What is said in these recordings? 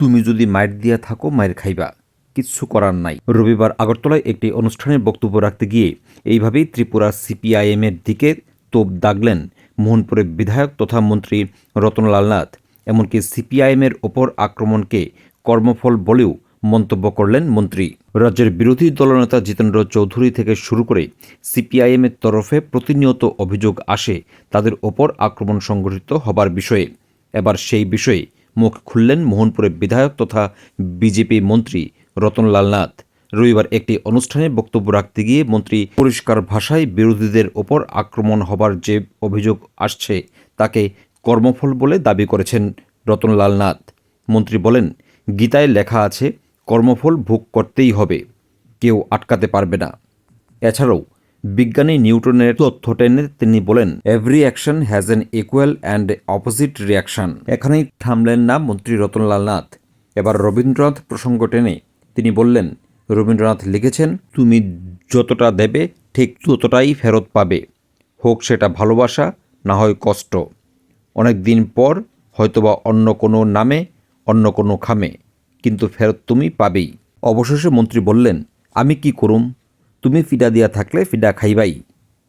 তুমি যদি মায়ের দিয়া থাকো মায়ের খাইবা। কিচ্ছু করার নাই। রবিবার আগরতলায় একটি অনুষ্ঠানে বক্তব্য রাখতে গিয়ে এইভাবেই ত্রিপুরা সিপিআইএমের দিকে তোপ দাগলেন মোহনপুরের বিধায়ক তথা মন্ত্রী রতনলাল নাথ। এমনকি সিপিআইএমের ওপর আক্রমণকে কর্মফল বলেও মন্তব্য করলেন মন্ত্রী। রাজ্যের বিরোধী দলনেতা জিতেন্দ্র চৌধুরী থেকে শুরু করে সিপিআইএমের তরফে প্রতিনিয়ত অভিযোগ আসে তাদের ওপর আক্রমণ সংঘটিত হবার বিষয়ে। এবার সেই বিষয়ে মুখ খুললেন মোহনপুরের বিধায়ক তথা বিজেপি মন্ত্রী রতনলাল নাথ। রবিবার একটি অনুষ্ঠানে বক্তব্য রাখতে গিয়ে মন্ত্রী পরিষ্কার ভাষায় বিরোধীদের ওপর আক্রমণ হবার যে অভিযোগ আসছে, তাকে কর্মফল বলে দাবি করেছেন রতনলাল নাথ। মন্ত্রী বলেন, গীতায় লেখা আছে, কর্মফল ভোগ করতেই হবে, কেউ আটকাতে পারবে না। এছাড়াও বিজ্ঞানী নিউটনের তথ্য টেনে তিনি বলেন every action has an equal and opposite reaction এখানেই থামলেন না মন্ত্রী রতনলাল নাথ। এবার রবীন্দ্রনাথ প্রসঙ্গ টেনে তিনি বললেন, রবীন্দ্রনাথ লিখেছেন, তুমি যতটা দেবে, ঠিক ততটাই ফেরত পাবে। হোক সেটা ভালোবাসা, না হয় কষ্ট। অনেক দিন পর হয়তোবা অন্য কোনো নামে, অন্য কোনো খামে, কিন্তু ফেরত তুমি পাবেই। অবশেষে মন্ত্রী বললেন, আমি কি করুম? তুমি ফিডা দিয়া থাকলে ফিডা খাইবাই।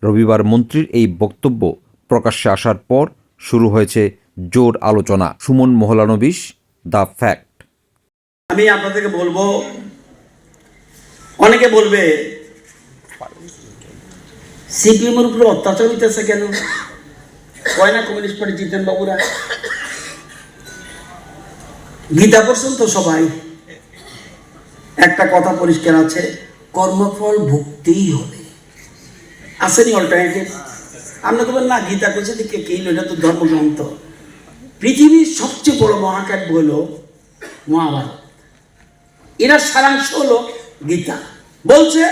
রবিবার মন্ত্রীর এই বক্তব্য প্রকাশ্যে আসার পর শুরু হয়েছে জোর আলোচনা। Suman Mahalanobis, the fact. আমি আপনাদেরকে বলব, অনেকে বলবে সিপিএম এর উপরে অত্যাচার হইতেছে কেন? কয় না কমিউনিস্ট পার্টি জিতেন বাবুরা? গীতা পড়ছেন তো সবাই একটা কথা পরিষ্কার আছে। কর্মফল ভুগতেই হবে। আসেনি অল্টারনেটিভ আমরা তো না, গীতা কইছে দিকে কি এটা তো ধর্মগ্রন্থ। পৃথিবীর সবচেয়ে বড় মহাকাব্য হলো মহাভারত। এটার সারাংশ হলো গীতা। বলছে,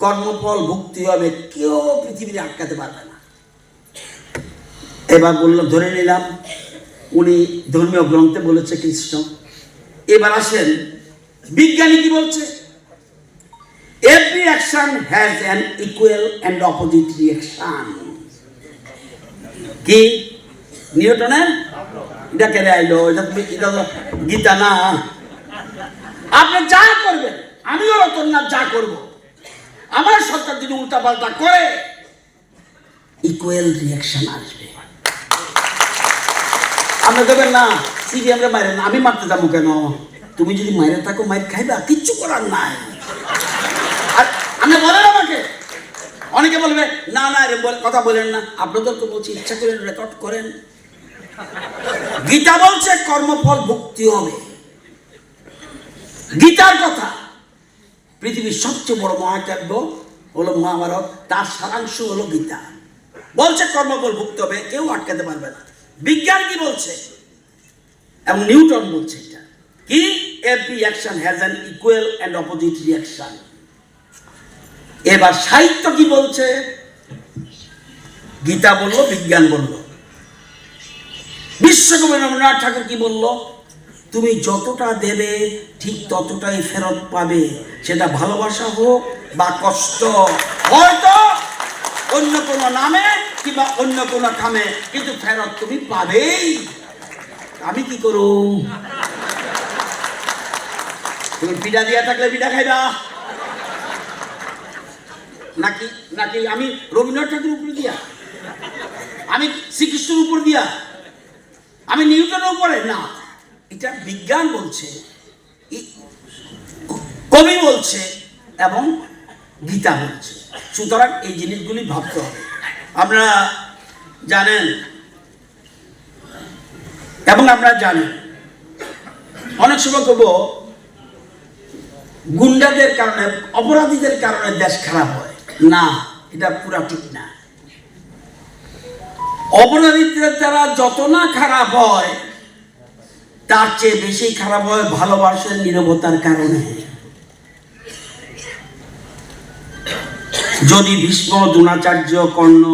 কর্মফল ভুক্তি হবে, কেউ পৃথিবীতে আটকাতে পারবে না। এবার বললাম ধরে নিলাম, উনি ধর্মীয় গ্রন্থে বলেছে কৃষ্ণ। এবার আসেন, বিজ্ঞানী কি বলছে? Every action has an equal and opposite reaction কি নিউটনের এটা কেড়ে আইলো এটা এটা গীতা না আপনি যা করবেন আমিও রতননাথ যা করব আমার সরকার যদি উল্টা পাল্টা করে ইকুয়াল রিয়াকশন আসবে। আপনি দেবেন না সিবিএম রে মারেন আমি মারতে যাব কেন? তুমি যদি মাইরে থাকো, মাইর খাইবা, কিচ্ছু করার নাই। আমাকে অনেকে বলবে, না না বল- কথা বলেন না। আপনাদের তো বলছি, ইচ্ছা করে রেকর্ড করেন। গীতা বলছে, কর্মফল ভুক্তি হবে। গীতার কথা, পৃথিবীর সবচেয়ে বড় মহাকাব্য হলো মহাভারত, তার সারাংশ হলো গীতা। বলছে, কর্মফল ভুক্ত হবে। কেউ আটকাতে পারবে না। বিজ্ঞান কি বলছে? এবং নিউটন বলছে এটা। কি? Every action has an equal and opposite reaction এবার সাহিত্য কি বলছে? গীতা বলল, বিজ্ঞান বলল। বিশ্বকবি রবীন্দ্রনাথ ঠাকুর কি বলল? তুমি যতটা দেবে, ঠিক ততটাই ফেরত পাবে। সেটা ভালোবাসা হোক বা কষ্ট। হয়তো অন্য কোনো নামে কিংবা অন্য কোনো খামে কিন্তু ফেরত তুমি পাবেই। আমি কি করুম? তুমি পিঠা দিয়া থাকলে পিঠা খাইবা। নাকি নাকি আমি রবীন্দ্রনাথ ঠাকুর উপরে দিয়া? আমি শ্রীকৃষ্ণের উপর দিয়া? আমি নিউটনের উপরে? না। এটা বিজ্ঞান বলছে কবি বলছে এবং গীতা বলছে। সুতরাং এই জিনিসগুলি ভাবতে হবে। আপনারা জানেন, এবং আমরা জানি, অনেক সময় কব, গুন্ডাদের কারণে, অপরাধীদের কারণে দেশ খারাপ হয়। না, এটা পুরা ঠিক না। অপরাধীদের দ্বারা যত না খারাপ হয়, তার চেয়ে বেশি খারাপ হয় ভালোবাসার নিরবতার কারণে। যদি ভীষ্ম, দ্রোণাচার্য, কর্ণ,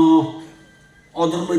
অধর্ম